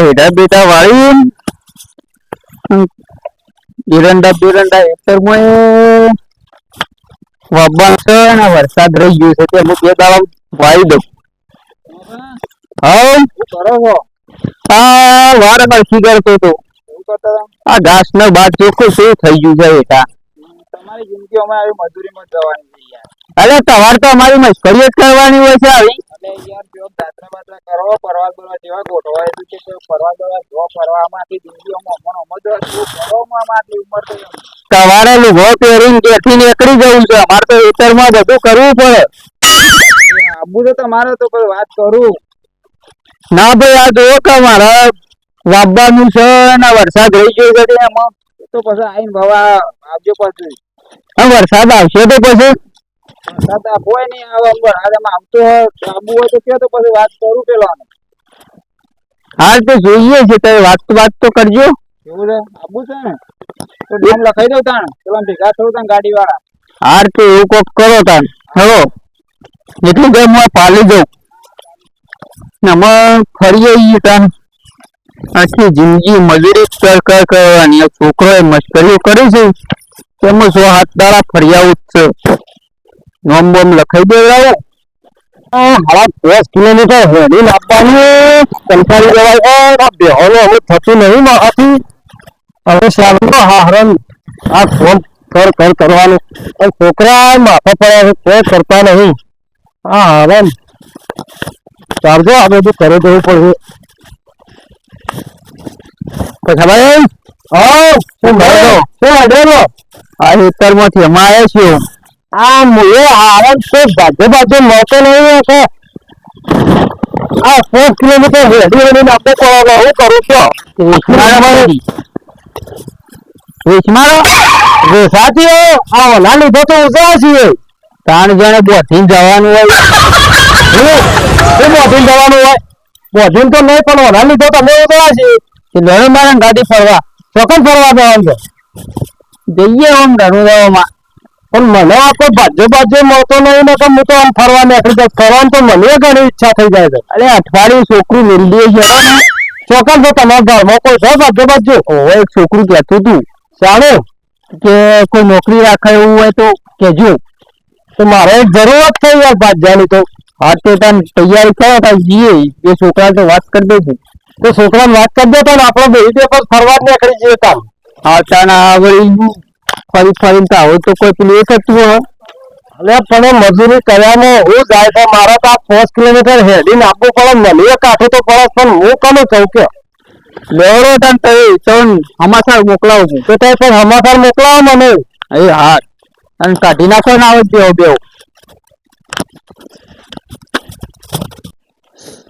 હેઠા બેટા વાળી એરંડા બેરંડા છે ને વરસાદ રહી ગયો છે તે હું બે દઉં. હા? બરોબર છો આ વાર મરખી કરતો તો એવું કરતા હતા? આ ઘાસ નો બાદ ચોખ્ખું શું થઈ ગયું છે હેઠા તમારી જિંદગી અમે આવી મજૂરીમાં જવાની અરે તમારે તો અમારી મશ્કરી જ કરવાની હોય છે આવી. એટલે યાર જો દાદરા માત્ર કરો ફરવા બરવા જેવા ગોઠવાય છે કે કોઈ ફરવા બરવા જો ફરવામાંથી જિંદગીમાં અમણ અમર જો શું ફરવામાં આટલી ઉંમર તો સવારે લુગો પહેરીને ત્યાંથી નીકળી જવું છે. અમારે તો ઉત્તરમાં બધું કરવું પડે. આબુ તો તમારે તો કોઈ વાત કરું. ના ભાઈ આ જુઓ કે મારે વાવવાનું છે ને વરસાદ રહી ગયો છે એમાં? તો પછી આઈને ભવા આવજો પછી. હા વરસાદ આવશે તો પછી? આ હોય નહીં આવે અંબર આ આવતો આબુ હોય તો કે તો પછી વાત કરું પેલાને. હા તો જોઈએ છે તમે વાત તો વાત તો કરજો. એવું છે? આબુ છે ને? તો નામ લખાઈ દઉં તાણ. પેલા ભેગા થયું તાણ ગાડી વાળા હાર તો એવું કોક કરો તાણ. હવે એટલું કે હું પાલી જઉં અમે ફરી આવીએ તાણ. આખી જિંદગી મજૂરી કર કર કરવાની. છોકરોએ મશ્કરીઓ કરી છે. તેમાં સો હાથ દાડા ફરિયાવું જ છે નોમ બોમ લખાઈ દેવડાવો આ હાડા દસ કિલોમીટર હેડી નાખવાનું કંટાળી જવાય. આ બેહોનો હવે થતું નહીં મારાથી હવે શાળાનો હારણ આ ફોન કર કર કરવાનું. છોકરા માથા પડે કોઈ કરતા નહીં. હા હારણ ચાલજો, આ બધું કરે દેવું પડશે. પછી ભાઈ હા, શું મળ્યો શું મળ્યો આ ખેતરમાંથી અમે આવ્યા છીએ આ મુએ હારણ તો બાજુ બાજુ મોટો નહીં હશે આ પાંચ કિલોમીટર રેડી રેડી આપણે પડવાનો હું કરું છો? વેચમારો વેસાતીઓ આ ઓલા લીધો તો ઉતરા છીએ ત્રણ જણે બોધીને જવાનું હોય. હું જવાનું હોય? બોધીને તો નહીં પણ ઓલા લીધો તમે ઉતરા છીએ લેણો મારે ગાડી ફરવા. ચોકન ફરવા જવાનું છે. જઈએ આમ જવામાં પણ મને આ કોઈ બાજુ બાજુ મળતો નહીં ને હું તો આમ ફરવા નીકળી જાઉં. ફરવાનું તો મને ઘણી ઈચ્છા થઈ જાય છે. અરે, અઠવાડિયું છોકરું મિલડીએ ગયા ને ચોક્કસ તો તમારા ઘરમાં કોઈ છે બાજુ બાજુ? ઓવે, એક છોકરું કહેતું હતું ચાલો કે કોઈ નોકરી રાખે એવું હોય તો કેજો તો મારે જરૂરત છે યાર ભાજ્યાની તો. હા, તો તમે તૈયારી કરો તો જઈએ. એ છોકરા તો વાત કરી દઈશું. તો છોકરાને વાત કરી દે તો આપણે બે પર ફરવા જ નીકળી જઈએ કામ હા, તાના વળી ફરી ફરી તો આવું તો કોઈ પેલું એ કરતું હોય. અલે પણ મજૂરી કર્યામાં હું જાય છે મારે તો આ પાંચ કિલોમીટર હેડીને આપવું પડે મને કાઠું તો પડે પણ હું કનું કહું કે? લેવડો તન તો તો હમાસર મોકલાવું છું. તો તે પણ હમાસર મોકલાવો મને. એ હા. અને કાઢી નાખો ને આવે બેવ બેવ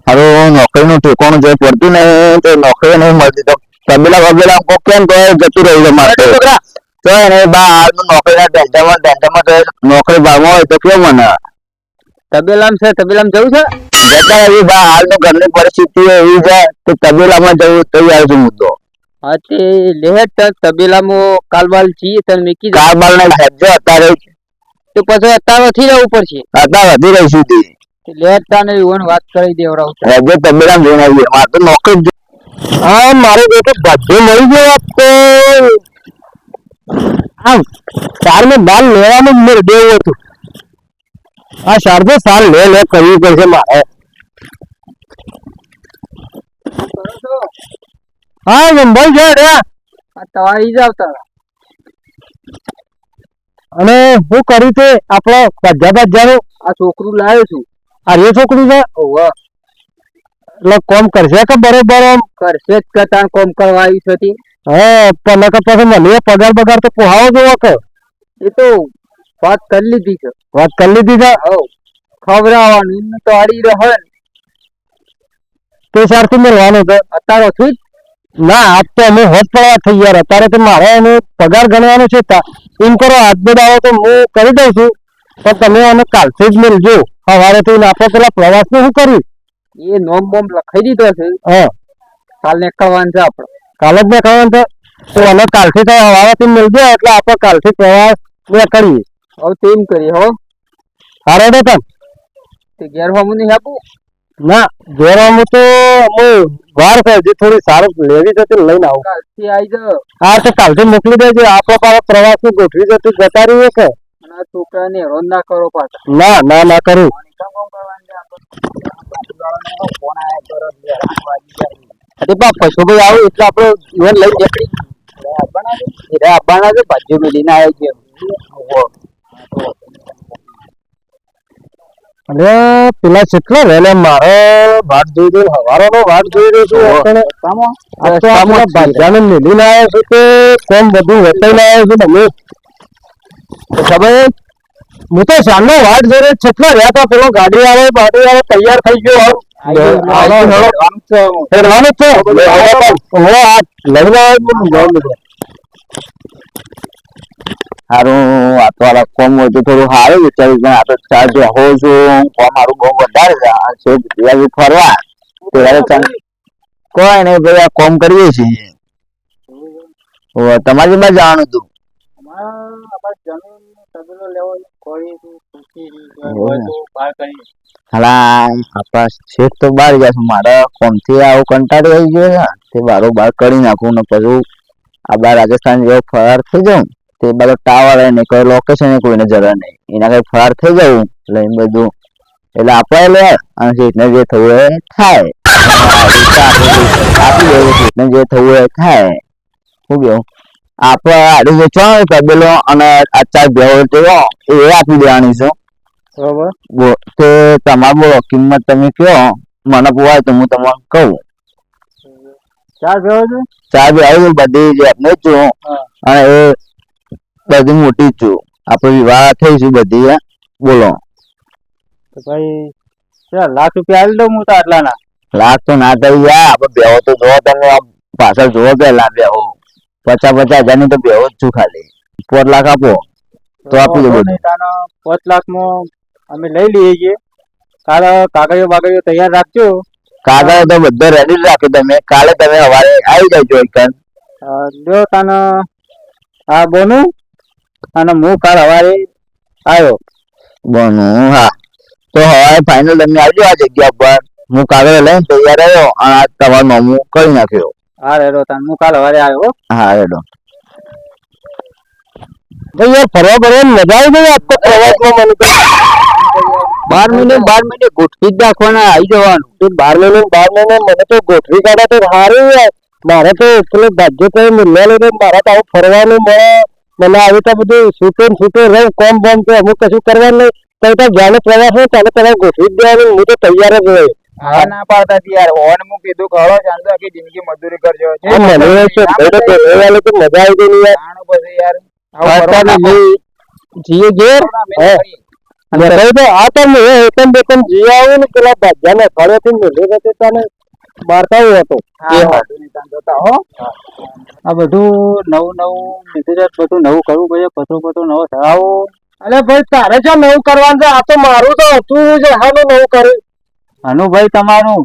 હવે નોકરીનું ઠેકાણું જે પડતું ને તો નોકરી નહીં મળતી. તો તબેલા વગેરે કોક કેમ તો જતું રહ્યું મારે. તો એને બા હાલનું નોકરીના ટેન્શનમાં ટેન્શનમાં તો નોકરી ભાવમાં હોય તો કેમ મને તબેલામ છે તબેલામ જવું છે? જતા એવી બા હાલનું ઘરની પરિસ્થિતિ એવી છે કે તબેલામાં જવું તૈયાર છું હું તો હા તે લેહેટ તબેલામાં કાલબાલ છીએ તને મેકી કાર કાલબાલ ને હેજો અત્યારે તો પછી અત્યારે થી જવું પડશે? અત્યારે વધી રહી સુધી લેહેટ તાને એવું વાત કરી દેવડાવું હેજો તબેલામાં જઈને આવીએ મારે તો નોકરી હા મારે બેટો બધું મળી ગયો તો આમ સારને બાલ લેવાનું જ મેળ દેવું હતું. આ સાર તો સાર લે લે કરવી પડશે મારે. હા નંબર છે રે તમારી જ આવતા અને હું કર્યું છે આપણો ભજ્જા ભજ્જાનું આ છોકરું લાવ્યો છું. આ રે છોકરું છે? એટલે કોમ કરશે કે બરોબર આમ? કરશે જ કતાણ કોમ કરવા આવી છે. હા પણ નકર પછી મને પગાર પગાર તો પોહાવો જોવો કે એ તો વાત કરી લીધી છે. વાત કરી લીધી છે? હવ ખવડાવવાનું એમને તો આડી રહે. ને. સાર સારથી મળવાનું છે. અત્યારે જ ના આજ તો અમે હોત પડવા થઈ ગયા અત્યારે તો મારે એનો પગાર ગણવાનો છે. તા એમ કરો હાથ બધાવો તો હું કરી દઉં છું. પણ તમે એને કાલથી જ મળજો. સવારે થી આપણે પેલા પ્રવાસનું શું કર્યું? એ નોમ બોમ લખાઈ દીધો છે. હા. કાલ નીકળવાનું છે આપણે. કાલે જ દેખાવાનું છે તો અમે કાલથી તો હવાથી મળજો એટલે આપણે કાલથી પ્રવાસ બે કરીએ હવે તેમ કરીએ હો. સારો તો તમ? તે ઘેર હોમું નહીં આપું? ના ઘેર હું તો હું વાર હજી થોડી સારું લેવી જતી ને લઈને આવું. કાલથી આવી જાઓ હા તો કાલથી મોકલી દેજો. આપણો પાછો પ્રવાસનું ગોઠવી જતી જતા રહીએ કે અને આ છોકરાને હેરાન ના કરો પાછા. ના ના ના કરું. ફોન આવ્યા કરો હેરાન બાપ અરે બા પશુભાઈ આવે એટલે આપણે ઈવન લઈ જશે એ આપવાના છે ભાજી મેલીને આવે છે. અરે પેલા કેટલા વેલે મારે વાટ જોઈ રહ્યો હવારો નો વાટ જોઈ રહ્યો છું આપણે. આ તો આપણા ના મેલીને આવ્યો છું કે કોમ બધું વટાઈને આવ્યો છું તમે. ખબર હું તો સાંજનો વાટ જોઈ રહ્યો કેટલો રહ્યા હતા પેલો ગાડી આવે ગાડી આવે તૈયાર થઈ ગયો હાલો, સારું આ તો આ કોમ હોય તો થોડું સારું વિચાર્યું પણ આ તો ચાર હો છું કોમ મારું બહુ વધારે છે. આ છે ફરવા. ત્યારે કોઈ નહીં ભાઈ આ કોમ કરીએ છીએ. તમારી તમારે માં જવાનું હતું. હાલા આપણા શેઠ તો બહાર ગયા છે. મારા કોમથી આવું કંટાળી આવી ગયો તે બારો કરી નાખું ને પછી આ બાર રાજસ્થાન જેવો ફરાર થઈ જાઉં. તે બાજુ ટાવર ને કોઈ લોકેશન કોઈને જરા નહીં. એના કઈ ફરાર થઈ જવું લઈને બધું. એટલે આપણે લે અને શેઠને જે થવું એ થાય. આપી દેવું શેઠને જે થવું એ થાય. શું કેવું આપણે આડું વેચવાનું તબેલો અને આ ચાર ભેળો એ આપી દેવાની છે. બરોબર? તે તમારે બોલો કિંમત તમે કયો મને પોવાય તો હું તમને કહું. ચા ભેળો છે? ચા બધી જે આપણે છું અને એ બધી મોટી છું આપણે વિવાહ થઈશું બધી બોલો. તો ભાઈ લાખ રૂપિયા આવી દઉં હું તો આટલાના. લાખ તો ના થઈ ગયા આપણે બેહો તો જોવો તમે પાછળ જોવો પેલા બેહો. પચાસ પચાસ હજારની તો બેહો જ છું ખાલી. પોત લાખ આપો. તો આપી દો બધું. તાનો પાંચ લાખમાં અમે લઈ લઈએ છીએ. કાલે કાગળિયો બાગળિયો તૈયાર રાખજો. કાગળ તો બધો રેડી રાખી તમે. કાલે તમે સવારે આવી જજો એકન લ્યો તાનો આ બોનુ અને હું કાલ સવારે આવ્યો. બોનુ હા. તો હવે ફાઇનલ તમે આવજો આ જગ્યા પર હું કાગળ લઈને તૈયાર આવ્યો અને આ તમારું મામું કરી નાખ્યો. હા રેડો તને. હું કાલ સવારે આવ્યો હા. રેડો. ભાઈ યાર ફરવા ફરવા મજા આવી ગઈ આપકો પ્રવાસમાં મને બાર મહિને બાર મહિને ગોઠવી જ રાખવાના આવી જવાનું. તે બાર મહિને બાર મહિને મને તો ગોઠવી કાઢે તો સારું યાર મારે તો એટલે ભાગ્ય તો મૂલ્ય લઈને મારા તો આવું ફરવાનું મળે. મને આવી તો બધું છૂટે છૂટે રહું કોમ બોમ તો અમુક કશું કરવાનું નહીં. તો તો જ્યાંને પ્રવાસ હોય ત્યારે તમારે ગોઠવી જ દેવાનું હું તો તૈયાર જ રહું હા ના પાડતા યાર. ઓન હું કીધું કે હળો ચાંદો આખી જિંદગી મજૂરી કરજો. મને છે તો મજા આવી ગઈ યાર. પછી યાર જીએ ઘેર? તો તો મેં એકમ બેકમ જી ને પેલા ભાગ્યાને અઠવાડિયાથી મેળવી રહેતી તને મારતા હતો આ બધું નવું નવું બીજું બધું નવું કરવું પડે પથરો પથરો નવો ધરાવો અરે ભાઈ તારે છે નવું કરવાનું છે આ તો મારું તો હતું જ હાનું નવું કર્યું અનુભાઈ તમારું?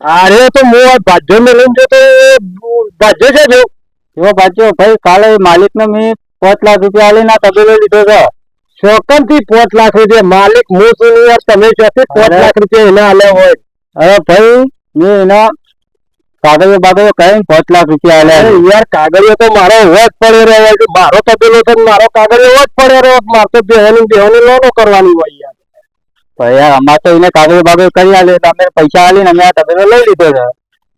અરે તો હું આ ભાજ્યો મેળવીને જો તો ભાજ્યો છે જો. એવો ભાજ્યો ભાઈ કાલે માલિક ને મેં પાંચ લાખ રૂપિયા લઈને આ તબેલો લીધો છે. શોકનથી પાંચ લાખ રૂપિયા. માલિક હું છું યાર તમે ચોથી પાંચ લાખ રૂપિયા એને આલ્યા હોય. અરે ભાઈ મેં એના કાગળિયો બાગળિયો કઈ પાંચ લાખ રૂપિયા આલ્યા યાર કાગળિયો તો મારો હોવા જ પડે રહ્યો છે. મારો તબેલો છે મારો કાગળિયો હોજ જ પડે રહ્યો મારે તો બેહવાની બેહવાની લોનો કરવાની હોય યાર. ભાઈ યાર અમારે તો એને કાગળિયો બાગળિયો કરી આલે અમે પૈસા આલીને અમે આ તબેલો લઈ લીધો છે.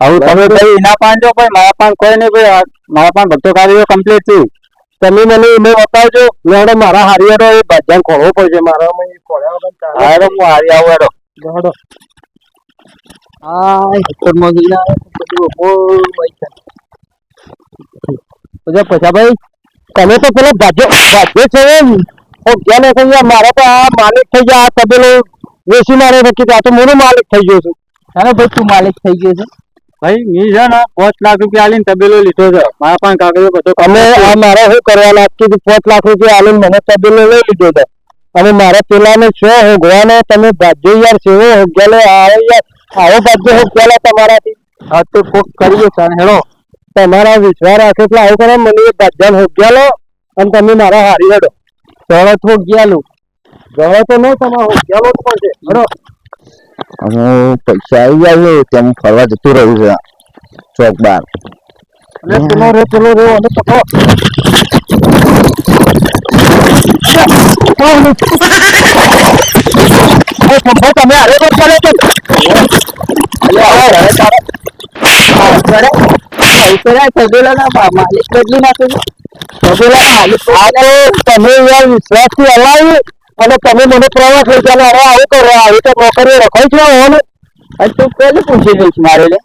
હવે તમે ભાઈ એના પાન જો ભાઈ મારા પાન કોઈ નહીં ભાઈ મારા પાન બધો કાગળિયો કમ્પ્લીટ છે તમે મને ઈમેલ બતાવજો લેવડો મારા હારિયારો એ ભાજ્યા ખોળવો પડશે. મારા માં એ ખોળ્યા વગર ચાલે. હું હારી આવું એડો લેવડો. આ બધું ઓહો ભાઈ પૈસા ભાઈ તમે તો પેલો ભાજ્ય ભાજ્યો છે ઓ ગયા ને થઈ ગયા તો આ માલિક થઈ ગયા. આ તબેલો વેચી મારે નક્કી. તો મોનો માલિક થઈ ગયો છું. હાલો ભાઈ તું માલિક થઈ ગયો છે. ભાઈ મી છે ને પાંચ લાખ રૂપિયા આલીને તબેલો લીધો છે. મારા પણ કાગળો બધો અમે આ મારે શું કરવાના કીધું પાંચ લાખ રૂપિયા આલીને મને તબેલો લઈ લીધો છે. અને મારા પેલાને છો હોગવાનો તમે ભાજ્યો યાર સેવો હોગ્યાલો આવો યાર. આવો ભાજ્યો હોગ્યાલો તમારાથી. હા તો કોક કરીએ ચાલ હેડો. તમારા વિશ્વાસ રાખે એટલે આવું કરે મને એ ભાજ્યાને હોગ્યાલો અને તમે મારા હારી હેડો. દોડો થોક ગયાલું ગળો તો નહીં તમારો હોગ્યાલો જ છે. બરો હું પૈસા આવી જાય ત્યાં હું ફરવા જતું રહ્યું છે. ચોક બાર. પેલો રે પેલો રે અને પકડો તમે હવે તારે માલિક બદલી નાખે તમે યાર વિશ્વાસથી અને તમે મને પ્રવાસ લઈ ચાલો હવે આવું કરો આવી તો નોકરીઓ રખાઈ છે હોને અને તું પેલું પૂછી લઈશ મારે લે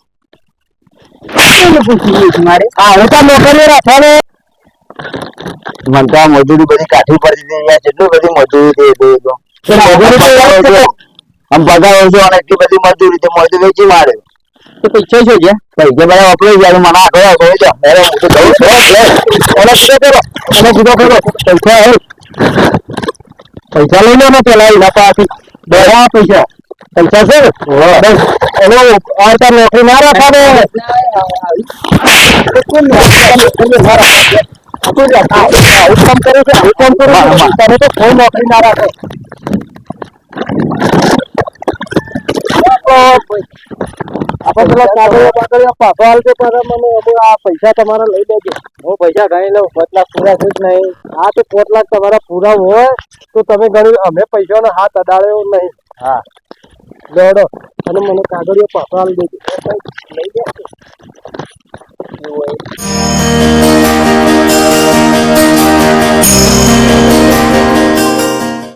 પેલું પૂછી લઈશ મારે હવે તો નોકરીઓ રાખવાનો મને તો મજૂરી બધી કાઠી પડતી હતી જેટલું બધી મજૂરી દે દે તો મજૂરી આમ બધા ઓછો અને એટલી બધી મજૂરી તો મજૂરી વેચી મારે તો પૈસા છે જે પૈસા બધા વપરાઈ ગયા મને આખો આખો જો અરે હું તો જઉં છું સીધો કરો સીધો કરો પૈસા હે પૈસા લઈ લો ને પેલા એના પાસેથી બેરા પૈસા પૈસા છે? એનો આવતા નોકરી ના રાખવાનો કોણ નોકરી ના રાખે? આવું કામ કરે છે આવું કામ કરે છે? તમે તો કોઈ નોકરી ના રાખો. આપણે આ પૈસા તમારા લઈ લેજો હું. પૈસા ગણી પૂરા છે જ નહીં હા તો પાંચ તમારા પૂરા હોય તો તમે ગણી અમે પૈસાનો હાથ અડાડ્યો નહીં હા દોડો અને મને કાગળિયો પાછો આલી દેજો લઈ હોય